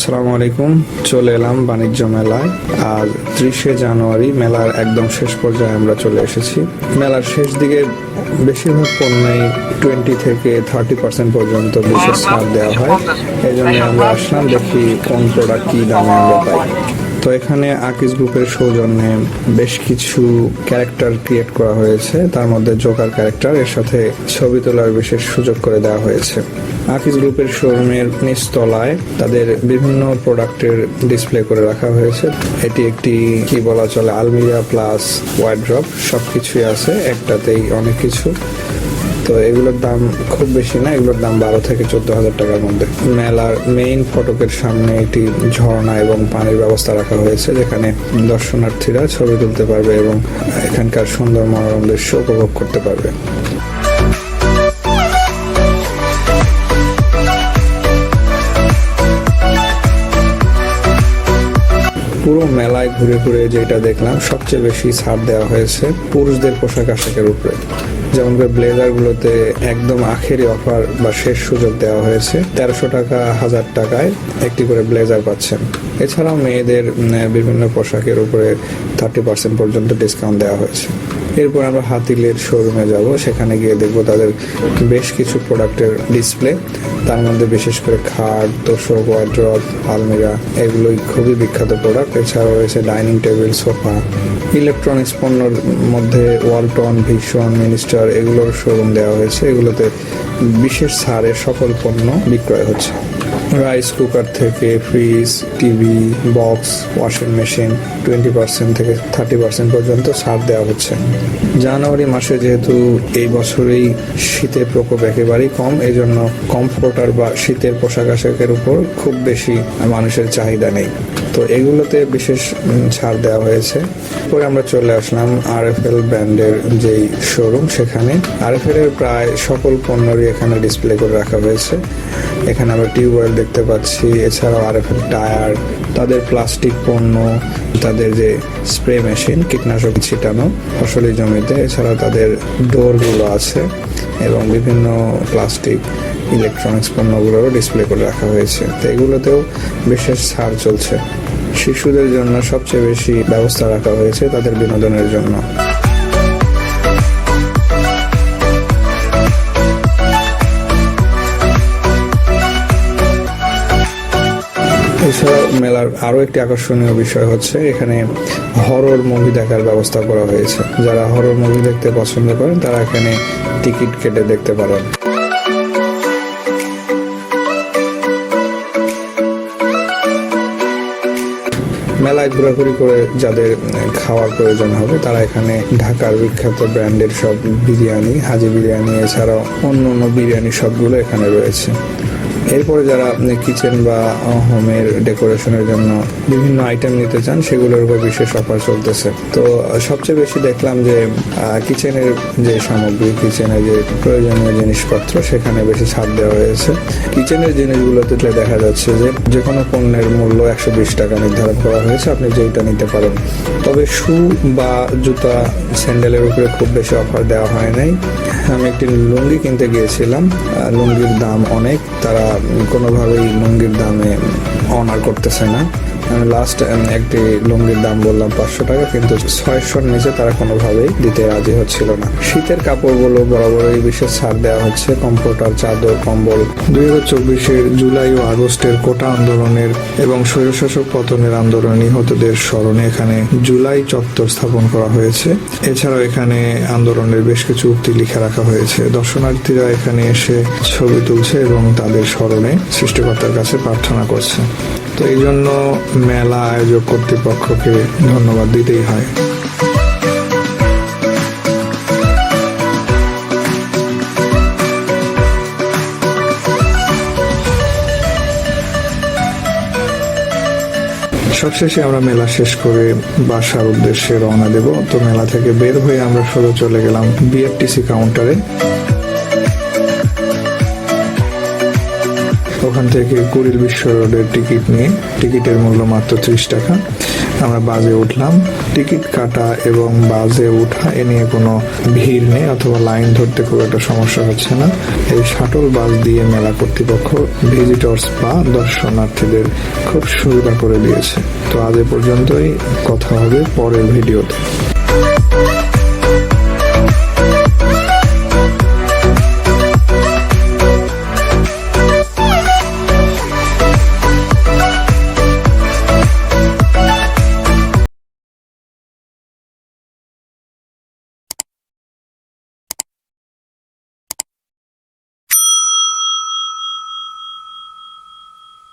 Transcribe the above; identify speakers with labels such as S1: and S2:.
S1: আসসালামু আলাইকুম। চলে এলাম বাণিজ্য মেলায়। আর ত্রিশে জানুয়ারি, মেলার একদম শেষ পর্যায়ে আমরা চলে এসেছি। মেলার শেষ দিকে বেশিরভাগ পণ্যই টোয়েন্টি থেকে থার্টি পার্সেন্ট পর্যন্ত বিশেষ ছাড় দেওয়া হয়। এই জন্য আমরা আসলাম, দেখি কোন প্রোডাক্ট কী দামে আমরা পাই। তো এখানে আকিস গ্রুপের সৌজন্যে বেশ কিছু ক্যারেক্টার ক্রিয়েট করা হয়েছে। তার মধ্যে জোকার ক্যারেক্টার এর সাথে ছবি তোলার বিশেষ সুযোগ করে দেওয়া হয়েছে। আকিস গ্রুপের শোরুমের নিচতলায় তাদের বিভিন্ন প্রোডাক্টের ডিসপ্লে করে রাখা হয়েছে। এটি একটি, কি বলা চলে আলমিরা প্লাস ওয়াইড্রপ সব কিছুই আছে। একটাতেই অনেক কিছু। তো এগুলোর দাম খুব বেশি না, এগুলোর দাম বারো থেকে চোদ্দ হাজার টাকার মধ্যে। মেলার মেইন ফটকের সামনে একটি ঝর্ণা এবং পানির ব্যবস্থা রাখা হয়েছে, যেখানে দর্শনার্থীরা ছবি তুলতে পারবে এবং এখানকার সুন্দর মনোরম দৃশ্য উপভোগ করতে পারবে। পুরো মেলায় ঘুরে ঘুরে যেটা দেখলাম, সবচেয়ে বেশি ছাড় দেওয়া হয়েছে পুরুষদের পোশাক আশাকের উপরে। যেমন ব্লেজার গুলোতে একদম আখেরি অফার বা শেষ সুযোগ দেওয়া হয়েছে। তেরোশো টাকা, হাজার টাকায় একটি করে ব্লেজার পাচ্ছেন। এছাড়াও মেয়েদের বিভিন্ন পোশাকের উপরে থার্টি পার্সেন্ট পর্যন্ত ডিসকাউন্ট দেওয়া হয়েছে। এরপর আমরা হাতিলের শোরুমে যাব। সেখানে গিয়ে দেখব তাদের বেশ কিছু প্রোডাক্টের ডিসপ্লে তার মধ্যে বিশেষ করে খাট, তোষক ওয়ার্ড্রপ আলমিরা, এগুলোই খুবই বিখ্যাত প্রোডাক্ট এছাড়াও রয়েছে ডাইনিং টেবিল সোফা ইলেকট্রনিক্স পণ্যর মধ্যে ওয়ালটন ভীষণ মিনিস্টার এগুলোর শোরুম দেওয়া হয়েছে। এগুলোতে বিশেষ ছাড়ে সকল পণ্য বিক্রয় হচ্ছে। রাইস কুকার থেকে fridge TV box washing machine twenty percent থেকে থার্টি পার্সেন্ট পর্যন্ত ছাড় দেওয়া হচ্ছে। জানুয়ারি মাসে যেহেতু এই বছরেই শীতের প্রকোপ একেবারেই কম এই জন্য কমফোর্টার বা শীতের পোশাক আশাকের উপর খুব বেশি মানুষের চাহিদা নেই। তো এগুলোতে বিশেষ ছাড় দেওয়া হয়েছে। পরে আমরা চলে আসলাম আর এফ এল ব্র্যান্ডের যেই শোরুম সেখানে। আর এফ এল এর প্রায় সকল পণ্যরই এখানে ডিসপ্লে করে রাখা হয়েছে। এখানে আমরা টিউবওয়েল দেখতে পাচ্ছি, এছাড়াও আর এফ এল টায়ার, তাদের প্লাস্টিক পণ্য, তাদের যে স্প্রে মেশিন, কীটনাশক ছিটানো, ফসলি জমিতে, এছাড়াও তাদের ডোরগুলো আছে। এবং বিভিন্ন প্লাস্টিক ইলেকট্রনিক্স পণ্যগুলোরও ডিসপ্লে করে রাখা হয়েছে। তো এগুলোতেও বিশেষ ছাড় চলছে। শিশুদের জন্য সবচেয়ে বেশি ব্যবস্থা রাখা হয়েছে তাদের বিনোদনের জন্য। এছাড়াও মেলার আরও একটি আকর্ষণীয় বিষয় হচ্ছে এখানে হরর মুভি দেখার ব্যবস্থা করা হয়েছে। যারা হরর মুভি দেখতে পছন্দ করেন, তারা এখানে টিকিট কেটে দেখতে পারেন। মেলায় ঘোরাঘুরি করে যাদের খাওয়ার প্রয়োজন হবে, তারা এখানে ঢাকার বিখ্যাত ব্র্যান্ডের সব বিরিয়ানি, হাজি বিরিয়ানি, এছাড়াও অন্য অন্য বিরিয়ানি সবগুলো এখানে রয়েছে। এরপরে যারা আপনি কিচেন বা হোমের ডেকোরেশনের জন্য বিভিন্ন আইটেম নিতে চান, সেগুলোর উপর বিশেষ অফার চলতেছে। তো, সবচেয়ে বেশি দেখলাম যে কিচেনের যে সামগ্রী কিচেনের যে প্রয়োজনীয় জিনিসপত্র, সেখানে বেশি ছাড় দেওয়া হয়েছে। কিচেনের জিনিসগুলোতে দেখা যাচ্ছে যে যে কোনো পণ্যের মূল্য একশো বিশ টাকা নির্ধারণ করা হয়েছে, আপনি যেইটা নিতে পারেন। তবে শু বা জুতা, স্যান্ডেলের উপরে খুব বেশি অফার দেওয়া হয় নাই। আমি একটি লুঙ্গি কিনতে গিয়েছিলাম লুঙ্গির দাম অনেক, তারা কোনোভাবেই লুঙ্গির দামে অনার করতেছে না। লাস্ট একটি লুঙ্গির দাম বললাম পাঁচশো টাকা, কিন্তু ছয়শোর নিচে তারা কোনোভাবেই দিতে রাজি হচ্ছিল না। শীতের কাপড়গুলো বরাবরই বিশেষ ছাড় দেওয়া হচ্ছে, কম্ফোর্টার, চাদর, কম্বল। দুই হাজার চব্বিশের জুলাই ও আগস্টের কোটা আন্দোলনের এবং স্বৈরশাসক পতনের আন্দোলনে নিহতদের স্মরণে এখানে জুলাই চত্বর স্থাপন করা হয়েছে। এছাড়াও এখানে আন্দোলনের বেশ কিছু উক্তি লিখে রাখা হয়েছে। দর্শনার্থীরা এখানে এসে ছবি তুলছে এবং তাদের স্মরণে সৃষ্টিকর্তার কাছে প্রার্থনা করছে। তো এই জন্য মেলা আয়োজক কর্তৃপক্ষকে ধন্যবাদ দিতেই হয়। সবশেষে আমরা মেলা শেষ করে বাসার উদ্দেশ্যে রওনা দেব। তো মেলা থেকে বের হয়ে আমরা সোজা চলে গেলাম বিএফটিসি কাউন্টারে ওখান থেকে কুড়িল বিশ্ব রোডের টিকিট নিয়ে, টিকিটের মূল্য মাত্র ত্রিশ টাকা। আমরা বাজে উঠলাম, টিকিট কাটা এবং বাজে উঠা এ নিয়ে কোনো ভিড় নেই অথবা লাইন ধরতে খুব একটা সমস্যা হচ্ছে না। এই শাটল বাস দিয়ে মেলা কর্তৃপক্ষ ভিজিটর্স বা দর্শনার্থীদের খুব সুবিধা করে দিয়েছে। তো আজ এ পর্যন্তই, কথা হবে পরের ভিডিওতে।